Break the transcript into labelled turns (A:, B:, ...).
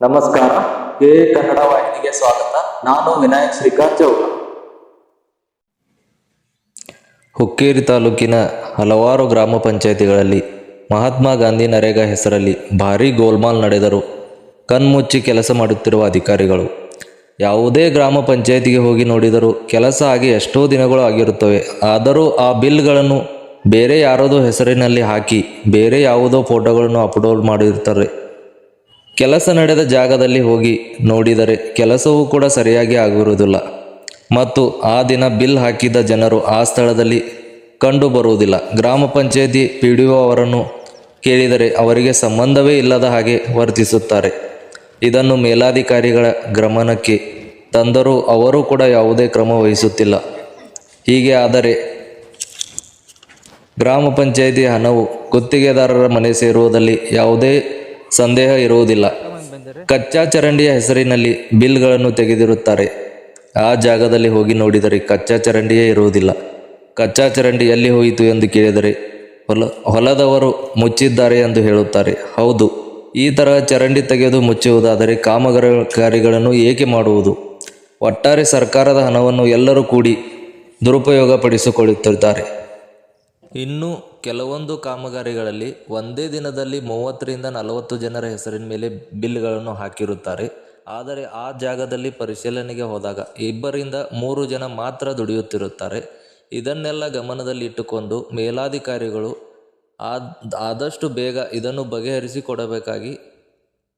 A: ನಮಸ್ಕಾರ. ಕೆ ಕನ್ನಡ ವಾಹಿನಿಗೆ ಸ್ವಾಗತ. ನಾನು ವಿನಾಯಕ್ ಶ್ರೀಕಾಂತ್ ಚೌಕ
B: ಹುಕ್ಕೇರಿ ತಾಲೂಕಿನ ಹಲವಾರು ಗ್ರಾಮ ಪಂಚಾಯಿತಿಗಳಲ್ಲಿ ಮಹಾತ್ಮ ಗಾಂಧಿ ನರೇಗಾ ಹೆಸರಲ್ಲಿ ಭಾರೀ ಗೋಲ್ಮಾಲ್ ನಡೆದರು ಕಣ್ಮುಚ್ಚಿ ಕೆಲಸ ಮಾಡುತ್ತಿರುವ ಅಧಿಕಾರಿಗಳು ಯಾವುದೇ ಗ್ರಾಮ ಪಂಚಾಯಿತಿಗೆ ಹೋಗಿ ನೋಡಿದರೂ ಕೆಲಸ ಆಗಿ ಎಷ್ಟೋ ದಿನಗಳು ಆಗಿರುತ್ತವೆ. ಆದರೂ ಆ ಬಿಲ್ಗಳನ್ನು ಬೇರೆ ಯಾರದೋ ಹೆಸರಿನಲ್ಲಿ ಹಾಕಿ ಬೇರೆ ಯಾವುದೋ ಫೋಟೋಗಳನ್ನು ಅಪ್ಲೋಡ್ ಮಾಡಿರ್ತಾರೆ. ಕೆಲಸ ನಡೆದ ಜಾಗದಲ್ಲಿ ಹೋಗಿ ನೋಡಿದರೆ ಕೆಲಸವೂ ಕೂಡ ಸರಿಯಾಗಿ ಆಗಿರುವುದಿಲ್ಲ ಮತ್ತು ಆ ದಿನ ಬಿಲ್ ಹಾಕಿದ ಜನರು ಆ ಸ್ಥಳದಲ್ಲಿ ಕಂಡು ಬರುವುದಿಲ್ಲ. ಗ್ರಾಮ ಪಂಚಾಯತಿ ಪಿ ಡಿ ಒ ಅವರನ್ನು ಕೇಳಿದರೆ ಅವರಿಗೆ ಸಂಬಂಧವೇ ಇಲ್ಲದ ಹಾಗೆ ವರ್ತಿಸುತ್ತಾರೆ. ಇದನ್ನು ಮೇಲಾಧಿಕಾರಿಗಳ ಗಮನಕ್ಕೆ ತಂದರೂ ಅವರು ಕೂಡ ಯಾವುದೇ ಕ್ರಮ ವಹಿಸುತ್ತಿಲ್ಲ. ಹೀಗೆ ಆದರೆ ಗ್ರಾಮ ಪಂಚಾಯಿತಿ ಹಣವು ಗುತ್ತಿಗೆದಾರರ ಮನೆ ಸೇರುವುದಲ್ಲಿ ಯಾವುದೇ ಸಂದೇಹ ಇರುವುದಿಲ್ಲ. ಕಚ್ಚಾ ಚರಂಡಿಯ ಹೆಸರಿನಲ್ಲಿ ಬಿಲ್ಗಳನ್ನು ತೆಗೆದಿರುತ್ತಾರೆ. ಆ ಜಾಗದಲ್ಲಿ ಹೋಗಿ ನೋಡಿದರೆ ಕಚ್ಚಾ ಚರಂಡಿಯೇ ಇರುವುದಿಲ್ಲ. ಕಚ್ಚಾ ಚರಂಡಿ ಎಲ್ಲಿ ಹೋಯಿತು ಎಂದು ಕೇಳಿದರೆ, ಹೊಲ, ಹೊಲದವರು ಮುಚ್ಚಿದ್ದಾರೆ ಎಂದು ಹೇಳುತ್ತಾರೆ. ಹೌದು, ಈ ತರಹ ಚರಂಡಿ ತೆಗೆದು ಮುಚ್ಚುವುದಾದರೆ ಕಾಮಗಾರಿಗಳನ್ನು ಏಕೆ ಮಾಡುವುದು? ಒಟ್ಟಾರೆ ಸರ್ಕಾರದ ಹಣವನ್ನು ಎಲ್ಲರೂ ಕೂಡಿ ದುರುಪಯೋಗಪಡಿಸಿಕೊಳ್ಳುತ್ತಿದ್ದಾರೆ. ಇನ್ನು ಕೆಲವೊಂದು ಕಾಮಗಾರಿಗಳಲ್ಲಿ ಒಂದೇ ದಿನದಲ್ಲಿ ಮೂವತ್ತರಿಂದ ನಲವತ್ತು ಜನರ ಹೆಸರಿನ ಮೇಲೆ ಬಿಲ್ಗಳನ್ನು ಹಾಕಿರುತ್ತಾರೆ. ಆದರೆ ಆ ಜಾಗದಲ್ಲಿ ಪರಿಶೀಲನೆಗೆ ಹೋದಾಗ ಇಬ್ಬರಿಂದ ಮೂರು ಜನ ಮಾತ್ರ ದುಡಿಯುತ್ತಿರುತ್ತಾರೆ. ಇದನ್ನೆಲ್ಲ ಗಮನದಲ್ಲಿ ಇಟ್ಟುಕೊಂಡು ಮೇಲಾಧಿಕಾರಿಗಳು ಆದ್, ಆದಷ್ಟು ಬೇಗ ಇದನ್ನು ಬಗೆಹರಿಸಿಕೊಡಬೇಕಾಗಿ